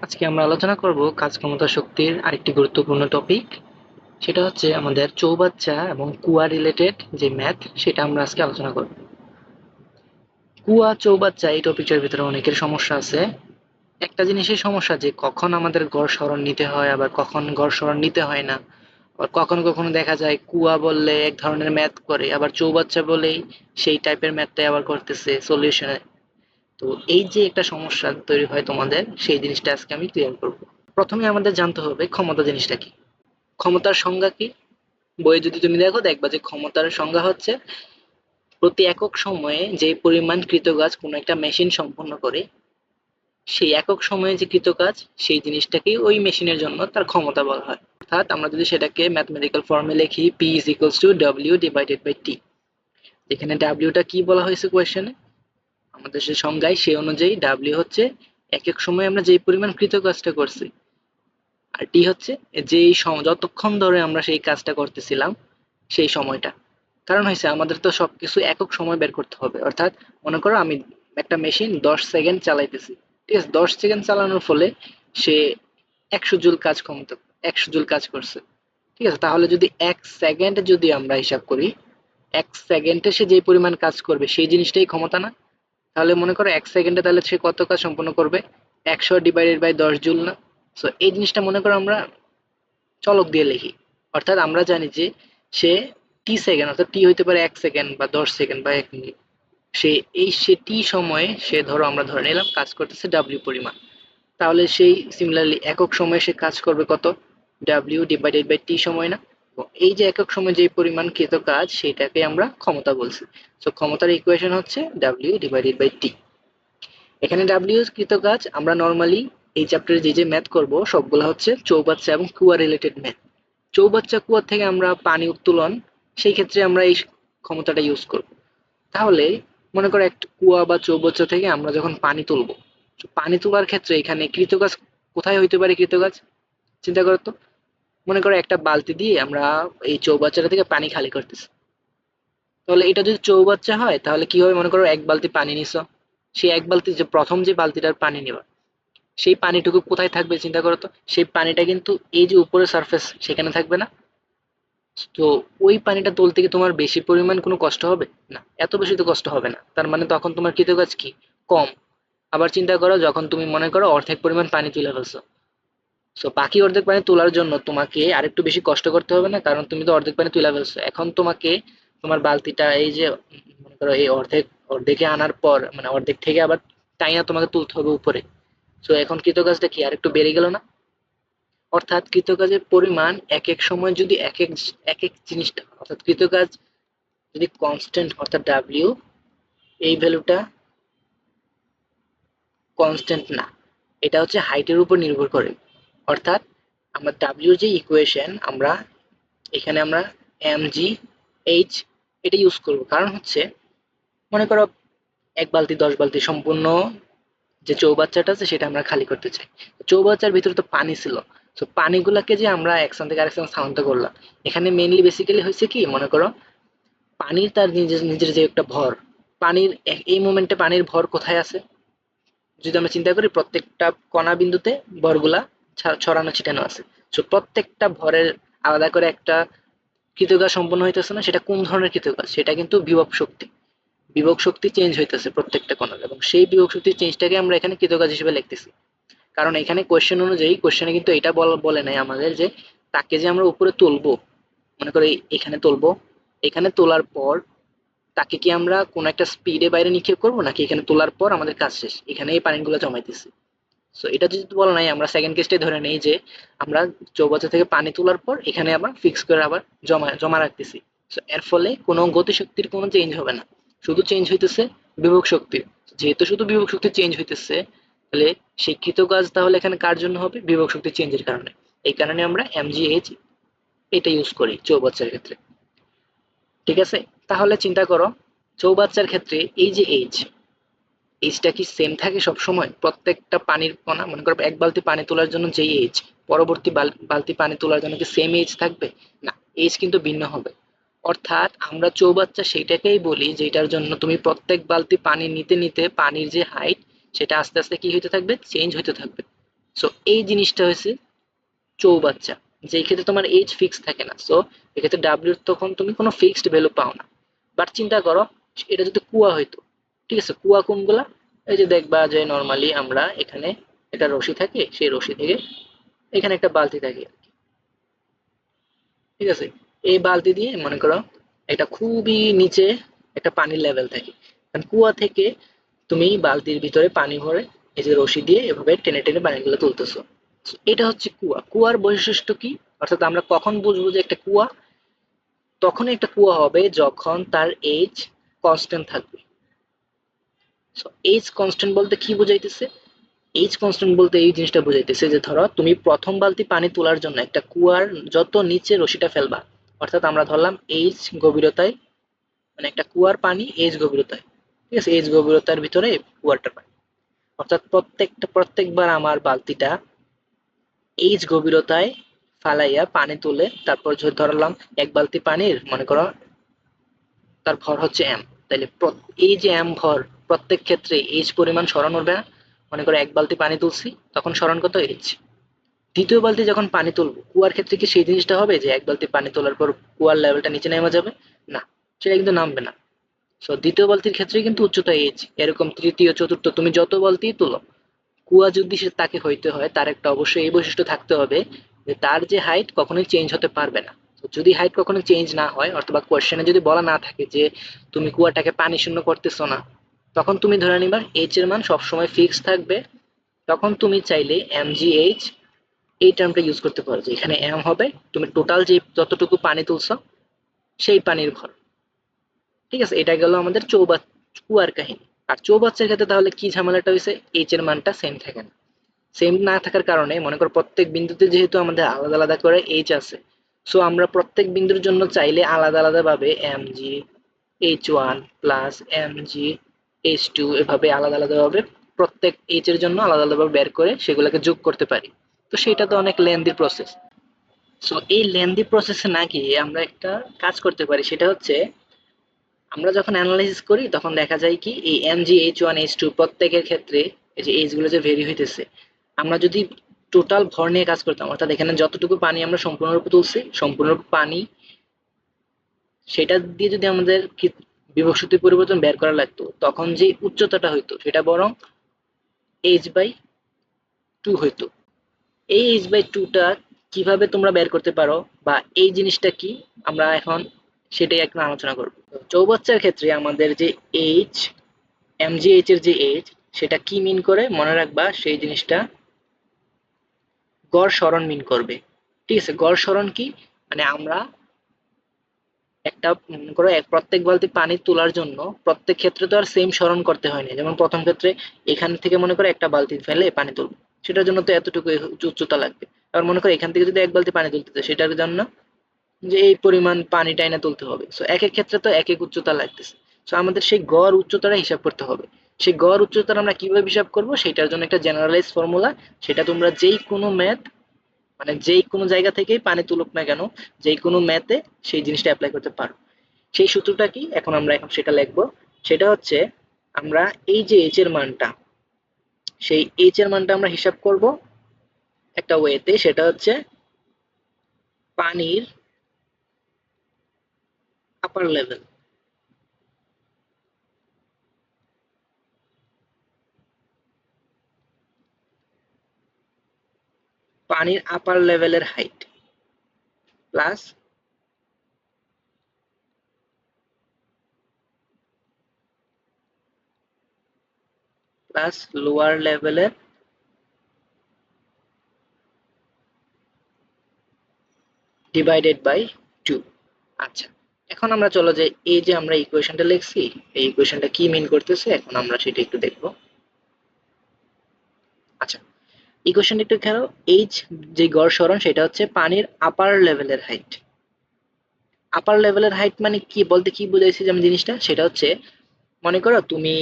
আজকে আমরা আলোচনা করব কাজ ক্ষমতা শক্তির আরেকটি গুরুত্বপূর্ণ টপিক সেটা হচ্ছে আমাদের চৌবাচ্চা এবং কুয়া রিলেটেড যে ম্যাথ সেটা আমরা আজকে আলোচনা করব। কুয়া, চৌবাচ্চা এই টপিকটার ভিতরে অনেকের সমস্যা আছে। একটা জিনিসের সমস্যা যে কখন আমাদের গড় স্মরণ নিতে হয়, আবার কখন গড় সরণ নিতে হয় না। আবার কখনো কখনো দেখা যায় কুয়া বললে এক ধরনের ম্যাথ করে, আবার চৌবাচ্চা বলেই সেই টাইপের ম্যাথটাই আবার করতেছে সলিউশনে তো এই যে একটা সমস্যা তৈরি হয় তোমাদের, সেই জিনিসটা আজকে আমি ক্লিয়ার করব। প্রথমে আমাদের জানতে হবে ক্ষমতা জিনিসটা কি? ক্ষমতার সংজ্ঞা কি? বইয়ে যদি তুমি দেখো, দেখবা যে ক্ষমতার সংজ্ঞা হচ্ছে প্রতি একক সময়ে যে পরিমাণ কৃতকাজ কোনো একটা মেশিন সম্পন্ন করে, সেই একক সময়ে যে কৃতকাজ, সেই জিনিসটাকেই ওই মেশিনের জন্য তার ক্ষমতা বলা হয়। অর্থাৎ আমরা যদি সেটাকে ম্যাথমেটিক্যাল ফর্মে লিখি P is equals to W divided by T এখানে ডাব্লিউটা কি বলা হয়েছে কোয়েশ্চেনে আমাদের সে সংজ্ঞায়, সেই অনুযায়ী ডাব্লিউ হচ্ছে এক এক সময় আমরা যেই পরিমাণ কৃতকাজটা করছি, আর টি হচ্ছে যেই যতক্ষণ ধরে আমরা সেই কাজটা করতেছিলাম, সেই সময়টা। কারণ হয়েছে, আমাদের তো সবকিছু একক সময় বের করতে হবে। অর্থাৎ, মনে করো আমি একটা মেশিন দশ সেকেন্ড চালাইতেছি। ঠিক আছে, দশ সেকেন্ড চালানোর ফলে সে একশো জুল কাজ ক্ষমতা একশো জুল কাজ করছে। ঠিক আছে, তাহলে যদি এক সেকেন্ডে যদি আমরা হিসাব করি, এক সেকেন্ডে সে যে পরিমাণ কাজ করবে, সেই জিনিসটাই ক্ষমতা না? তাহলে মনে করো এক সেকেন্ডে তাহলে সে কত কাজ সম্পন্ন করবে? একশো ডিভাইডেড বাই দশ জুল না? সো এই জিনিসটা মনে করো আমরা চলক দিয়ে লিখি। অর্থাৎ আমরা জানি যে সে টি সেকেন্ড অর্থাৎ টি হইতে পারে এক সেকেন্ড বা দশ সেকেন্ড বা এক মিনিট। সে এই সে টি সময়ে সে ধরো আমরা ধরে নিলাম কাজ করতেছে ডাব্লিউ পরিমাণ। তাহলে সেই সিমিলারলি একক সময়ে সে কাজ করবে কত? ডাব্লিউ ডিভাইডেড বাই টি সময় না। এই যে একক সময় যে পরিমাণ কৃত কাজ, সেটাকে আমরা ক্ষমতা বলছি। সো ক্ষমতার ইকুয়েশন হচ্ছে ডাব্লিউ ডিভাইডেড বাই টি এখানে ডাব্লিউ কৃত কাজ, আমরা নর্মালি এই চ্যাপ্টারে যে যে ম্যাথ করব, সবগুলো হচ্ছে চৌবাচ্চা এবং কুয়া রিলেটেড ম্যাথ চৌবাচ্চা কুয়া থেকে আমরা পানি উত্তোলন, সেই ক্ষেত্রে আমরা এই ক্ষমতাটা ইউজ করব। তাহলে, মনে করো একটা কুয়া বা চৌবাচ্চা থেকে আমরা যখন পানি তুলবো পানি তোলার ক্ষেত্রে এখানে কৃত কৃতকাজ কোথায় হইতে পারে কৃতকাজ চিন্তা করো তো। মনে করো একটা বালতি দিয়ে আমরা এই চৌবাচ্চাটা থেকে পানি খালি করতেছি। তাহলে এটা যদি চৌবাচ্চা হয়, তাহলে কি হবে মনে করো এক বালতি পানি নিছ? সেই এক বালতি যে প্রথম যে বালতিটার পানি নেবা সেই পানিটুকু কোথায় থাকবে চিন্তা করো তো? সেই পানিটা কিন্তু এই যে উপরে সারফেস সেখানে থাকবে না। তো ওই পানিটা তুলতে কি তোমার বেশি পরিমাণ কোনো কষ্ট হবে? না, এত বেশি তো কষ্ট হবে না। তার মানে তখন তোমার কৃতকাজ কি? কম। আবার চিন্তা করো, যখন তুমি মনে করো অর্ধেক পরিমাণ পানি তুলে ফেলছো সো বাকি অর্ধেক পানি তোলার জন্য তোমাকে আরেকটু বেশি কষ্ট করতে হবে না? কারণ তুমি তো অর্ধেক পানি তুলে ফেলছো। এখন তোমাকে তোমার বালতিটা এই যে, মনে করো এই অর্ধেক, অর্ধেকে আনার পর মানে অর্ধেক থেকে আবার টাইনা তোমাকে তুলতে হবে উপরে। সো এখন কৃতকাজটা কি? আর একটু বেড়ে গেল না? অর্থাৎ কৃতকাজের পরিমাণ এক এক সময় যদি এক এক এক এক জিনিসটা, অর্থাৎ কৃতকাজ যদি কনস্ট্যান্ট অর্থাৎ ডাব্লিউ এই ভ্যালুটা কনস্ট্যান্ট না। এটা হচ্ছে হাইটের উপর নির্ভর করে। অর্থাৎ আমরা ডাব্লিউ যে ইকুয়েশন আমরা এখানে আমরা এম জি এইচ এটা ইউজ করব। কারণ হচ্ছে, মনে করো এক বালতি, দশ বালতি সম্পূর্ণ যে চৌবাচ্চাটা আছে সেটা আমরা খালি করতে চাই। চৌবাচ্চার ভিতরে তো পানি ছিল। তো পানিগুলাকে যে আমরা এক স্থান থেকে আরেক স্থান স্থানান্তর করলাম, এখানে মেনলি বেসিক্যালি হয়েছে কি, মনে করো পানির তার নিজের নিজের যে একটা ভর, পানির এই মোমেন্টে পানির ভর কোথায় আছে? যদি আমরা চিন্তা করি, প্রত্যেকটা কণা বিন্দুতে ভরগুলা ছড়ানো ছিটানো আছে। তো প্রত্যেকটা ভরের আলাদা করে একটা কৃতকাজ সম্পন্ন হইতেছে না, সেটা কোন ধরনের কৃতকাজ সেটা কিন্তু বিভব শক্তি। বিভব শক্তি চেঞ্জ হইতেছে প্রত্যেকটা কণার এবং সেই বিভব শক্তির চেঞ্জটাকে আমরা এখানে কৃতকাজ হিসেবে লিখতেছি। কারণ এখানে কোয়েশ্চেন অনুযায়ী কোয়েশ্চেনে কিন্তু এটা বলে নাই আমাদের যে তাকে যে আমরা উপরে তুলবো, মনে করো এখানে তুলবো, এখানে তোলার পর তাকে কি আমরা কোন একটা স্পিডে বাইরে নিক্ষেপ করব, নাকি এখানে তোলার পর আমাদের কাজ শেষ? এখানে এই পানিগুলো জমাইতেছি। সো এটা যদি বলা নাই, আমরা সেকেন্ড কেসটাই ধরে নেই যে আমরা চৌবাচ্চা থেকে পানি তোলার পর এখানে আবার ফিক্স করে আবার জমা জমা রাখতেছি। সো এর ফলে কোনো গতিশক্তির কোনো চেঞ্জ হবে না। শুধু চেঞ্জ হইতেছে বিভব শক্তির যেহেতু শুধু বিভব শক্তি চেঞ্জ হইতেছে, তাহলে সেই কৃতকাজ তাহলে এখানে কার জন্য হবে? বিভব শক্তি চেঞ্জের কারণে। এই কারণে আমরা এমজিএইচ এটা ইউজ করি চৌবাচ্চার ক্ষেত্রে। ঠিক আছে? তাহলে চিন্তা করো, চৌবাচ্চার ক্ষেত্রে এই যে এইচ এইচটা কি সেম থাকে সব সময় প্রত্যেকটা পানির কণা, মনে করো এক বালতি পানি তোলার জন্য যেই এইচ পরবর্তী বালতি পানি তোলার জন্য কি সেম এইচ থাকবে? না এইচ কিন্তু ভিন্ন হবে। অর্থাৎ আমরা চৌবাচ্চা সেইটাকেই বলি যেটার জন্য তুমি প্রত্যেক বালতি পানি নিতে নিতে পানির যে হাইট সেটা আস্তে আস্তে কি হইতে থাকবে? চেঞ্জ হইতে থাকবে। সো এই জিনিসটা হয়েছে চৌবাচ্চা। যে ক্ষেত্রে তোমার এইজ ফিক্স থাকে না সো এক্ষেত্রে ডাব্লিউর তখন তুমি কোনো ফিক্সড ভ্যালু পাও না। বাট চিন্তা করো, এটা যদি কুয়া হইতো ঠিক আছে, কুয়া কোনগুলা এই যে দেখবা যে নর্মালি আমরা এখানে একটা রশি থাকে, সেই রশি থেকে এখানে একটা বালতি থাকে ঠিক আছে, এই বালতি দিয়ে মনে করো একটা খুবই নিচে একটা পানির লেভেল থাকে। কারণ কুয়া থেকে তুমি বালতির ভিতরে পানি ভরে এই যে রশি দিয়ে এভাবে টেনে টেনে পানিগুলো তুলতেছো। এটা হচ্ছে কুয়া। কুয়ার বৈশিষ্ট্য কি? অর্থাৎ আমরা কখন বুঝব যে একটা কুয়া? তখন একটা কুয়া হবে যখন তার এজ কনস্ট্যান্ট থাকবে। সো এজ কনস্ট্যান্ট বলতে কি বোঝাইতেছে? এইচ কনস্ট্যান্ট বলতে এই জিনিসটা বোঝাইতেছে যে, ধরো, তুমি প্রথম বালতি পানি তোলার জন্য একটা কুয়ার যত নিচে রশিটা ফেলবা, অর্থাৎ আমরা ধরলাম এইচ গভীরতায় মানে একটা কুয়ার পানি এইচ গভীরতায়, ঠিক আছে? এইচ গভীরতার ভিতরে কুয়ারটা পানি। অর্থাৎ প্রত্যেকটা, প্রত্যেকবার আমার বালতিটা এইচ গভীরতায় ফালাইয়া পানি তুলে, তারপর ধরলাম এক বালতি পানির, মনে করো, তার ভর হচ্ছে এম প্র- এই যে এম ভর প্রত্যেক ক্ষেত্রে এইচ পরিমাণ সরণ উঠবে না। মনে করো এক বালতি পানি তুলছি, তখন সরণ কত? এইচ দ্বিতীয় বালতি যখন পানি তুলবো, কুয়ার ক্ষেত্রে কি সেই জিনিসটা হবে যে এক বালতি পানি তোলার পর কুয়ার লেভেলটা নিচে নেমে যাবে? না, সেটা কিন্তু নামবে না। সো দ্বিতীয় বালতির ক্ষেত্রে কিন্তু উচ্চতা এইচ এরকম তৃতীয়, চতুর্থ, তুমি যত বালতি তুলো, কুয়া যদি সে তাকে হইতে হয়, তার একটা অবশ্যই এই বৈশিষ্ট্য থাকতে হবে যে তার যে হাইট কখনোই চেঞ্জ হতে পারবে না। যদি হাইট কখনো চেঞ্জ না হয়, অথবা কোয়েশ্চেনে যদি বলা না থাকে যে তুমি কুয়াটাকে পানি শূন্য করতেছো না তখন তুমি ধরে নিবা এইচ এর মান সবসময় ফিক্স থাকবে। তখন তুমি চাইলে এম জি এইচ এই টার্মটা ইউজ করতে পারো যে এখানে এম হবে। তুমি টোটাল যে যতটুকু পানি তুলছো, সেই পানির ভর ঠিক আছে, এটা গেল আমাদের চৌবা কুয়ার কাহিনী। আর চৌবাচ্চার ক্ষেত্রে তাহলে কি ঝামেলাটা হয়েছে? এইচ এর মানটা সেম থাকে না। সেম না থাকার কারণে মনে করো প্রত্যেক বিন্দুতে যেহেতু আমাদের আলাদা আলাদা করে এইচ আছে সো আমরা প্রত্যেক বিন্দুর জন্য চাইলে আলাদা আলাদাভাবে M G H one plus M G H two এভাবে আলাদা আলাদা ভাবে প্রত্যেক এইচ এর জন্য আলাদা আলাদা ভাবে বের করে সেগুলোকে যোগ করতে পারি। তো সেটা তো অনেক লেন্দি প্রসেস সো এই লেন্দি প্রসেসে না গিয়ে আমরা একটা কাজ করতে পারি, সেটা হচ্ছে আমরা যখন অ্যানালাইসিস করি, তখন দেখা যায় কি এই M G H one H two প্রত্যেকের ক্ষেত্রে এই যে এইচগুলো যে ভেরি হইতেছে, আমরা যদি টোটাল ভর নিয়ে কাজ করতাম, অর্থাৎ এখানে যতটুকু পানি আমরা সম্পূর্ণরূপে তুলছি, সম্পূর্ণরূপে পানি, সেটা দিয়ে যদি আমাদের শক্তি পরিবর্তন বের করা লাগতো। তখন যে উচ্চতাটা হইতো, সেটা বরং এইচ বাই টু হইতো। এই এইচ বাই টুটা কীভাবে তোমরা বের করতে পারো বা এই জিনিসটা কি, আমরা এখন সেটাই এখন আলোচনা করব। চৌবাচ্চার ক্ষেত্রে আমাদের যে এইচ এমজিএইচ এর যে এইচ সেটা কি মিন করে মনে রাখবা, সেই জিনিসটা গড় সরণ মিন করবে। ঠিক আছে, গড় সরণ কি? মানে আমরা একটা মনে করো এক, প্রত্যেক বালতি পানি তোলার জন্য প্রত্যেক ক্ষেত্রে তো আর সেম সরণ করতে হয় না যেমন প্রথম ক্ষেত্রে এখান থেকে মনে করো একটা বালতি ফেলে পানি তুলবো। সেটার জন্য তো এতটুকু উচ্চতা লাগবে। আর মনে করো এখান থেকে যদি এক বালতি পানি তুলতে চাই সেটার জন্য যে এই পরিমাণ পানি টাইনা তুলতে হবে। সো এক এক ক্ষেত্রে তো এক এক উচ্চতা লাগতেছে। সো আমাদের সেই গড় উচ্চতাটা হিসাব করতে হবে। সেই গড় উচ্চতাটা আমরা কীভাবে হিসাব করব? সেটার জন্য একটা জেনারেলাইজ ফর্মুলা সেটা তোমরা যেই কোনো ম্যাথ মানে যেই কোনো জায়গা থেকেই পানি তুলুক না কেন, যেই কোনো ম্যাথে সেই জিনিসটা অ্যাপ্লাই করতে পারো। সেই সূত্রটা কি? এখন আমরা এখন সেটা লিখব। সেটা হচ্ছে আমরা এই যে এইচ এর মানটা, সেই এইচ এর মানটা আমরা হিসাব করব একটা ওয়েতে সেটা হচ্ছে পানির আপার লেভেল পানির আপার লেভেলের হাইট প্লাস প্লাস লোয়ার লেভেলের ডিভাইডেড বাই টু আচ্ছা এখন আমরা চলো যে এই যে আমরা ইকুয়েশনটা লিখছি, এই ইকুয়েশনটা কি মিন করতেছে? এখন আমরা সেটা একটু দেখব। আচ্ছা ইকুয়েশনটা একটু খেলো এইচ যে গড় সরণ সেটা হচ্ছে পানির আপার লেভেলের হাইট আপার লেভেলের হাইট মানে কি? বলতে কি বুঝাইছি যে আমি জিনিসটা? সেটা হচ্ছে, মনে করো তুমি,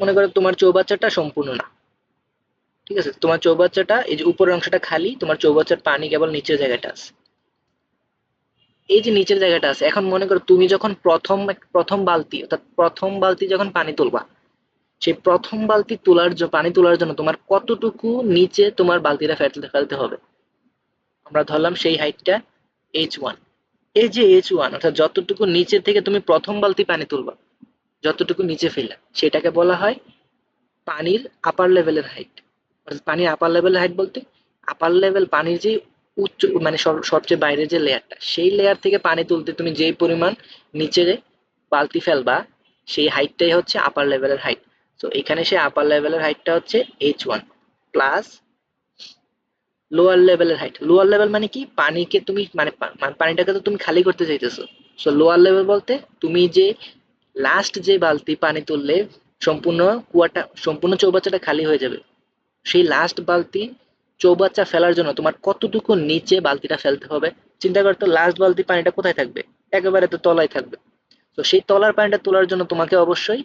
মনে করো তোমার চৌবাচ্চাটা সম্পূর্ণ না। ঠিক আছে? তোমার চৌবাচ্চাটা, এই যে উপরের অংশটা খালি, তোমার চৌবাচ্চার পানি কেবল নিচের জায়গাটা আছে। এই যে নিচের জায়গাটা আছে, এখন মনে করো তুমি যখন প্রথম প্রথম বালতি, অর্থাৎ প্রথম বালতি যখন পানি তুলবা সেই প্রথম বালতি তোলার জন্য পানি তোলার জন্য তোমার কতটুকু নিচে তোমার বালতিটা ফেলতে ফেলতে হবে? আমরা ধরলাম সেই হাইটটা এইচ ওয়ান এই যে এইচ ওয়ান অর্থাৎ যতটুকু নিচে থেকে তুমি প্রথম বালতি পানি তুলবা, যতটুকু নিচে ফেললা, সেটাকে বলা হয় পানির আপার লেভেলের হাইট অর্থাৎ পানির আপার লেভেলের হাইট বলতে আপার লেভেল পানির যে উচ্চ মানে সব- সবচেয়ে বাইরের যে লেয়ারটা সেই লেয়ার থেকে পানি তুলতে তুমি যেই পরিমাণ নিচে বালতি ফেলবা, সেই হাইটটাই হচ্ছে আপার লেভেলের হাইট তো এখানে সে আপার লেভেলের হাইটটা হচ্ছে এইচ ওয়ান প্লাস লোয়ার লেভেলের হাইট লোয়ার লেভেল মানে কি? পানিকে তুমি মানে মানে পানিটাকে তো তুমি খালি করতে চাইতেছো। সো লোয়ার লেভেল বলতে তুমি যে লাস্ট যে বালতি পানি তুললে সম্পূর্ণ কুয়াটা, সম্পূর্ণ চৌবাচ্চাটা খালি হয়ে যাবে। সেই লাস্ট বালতি চৌবাচ্চা ফেলার জন্য তোমার কতটুকু নিচে বালতিটা ফেলতে হবে? চিন্তা করতো লাস্ট বালতি পানিটা কোথায় থাকবে? একেবারে তো তলায় থাকবে। তো সেই তলার পানিটা তোলার জন্য তোমাকে অবশ্যই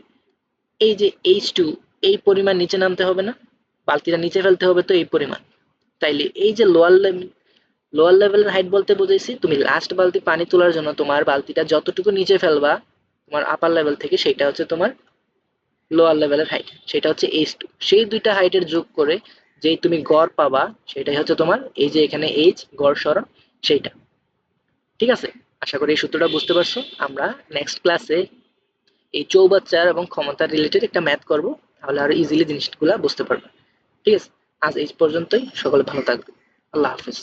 এই যে এইচ টু এই পরিমাণ নিচে নামতে হবে না। বালতিটা নিচে ফেলতে হবে তো এই পরিমাণ। তাইলে এই যে লোয়ার লেভেল লোয়ার লেভেলের হাইট বলতে বুঝেছি তুমি লাস্ট বালতি পানি তোলার জন্য তোমার বালতিটা যতটুকু নিচে ফেলবা, তোমার আপার লেভেল থেকে সেটা হচ্ছে তোমার লোয়ার লেভেলের হাইট সেটা হচ্ছে এইচ টু সেই দুইটা হাইটের যোগ করে যেই তুমি গড় পাবা, সেটাই হচ্ছে তোমার এই যে এখানে এইচ গড় সরণ, সেইটা। ঠিক আছে? আশা করি এই সূত্রটা বুঝতে পারছ। আমরা নেক্সট ক্লাসে এই চৌবাচ্চার এবং ক্ষমতার রিলেটেড একটা ম্যাথ করব, তাহলে আরও ইজিলি জিনিসগুলো বুঝতে পারবে। ঠিক আছে? আজ এই পর্যন্তই, সকলে ভালো থাকবে আল্লাহ হাফিজ।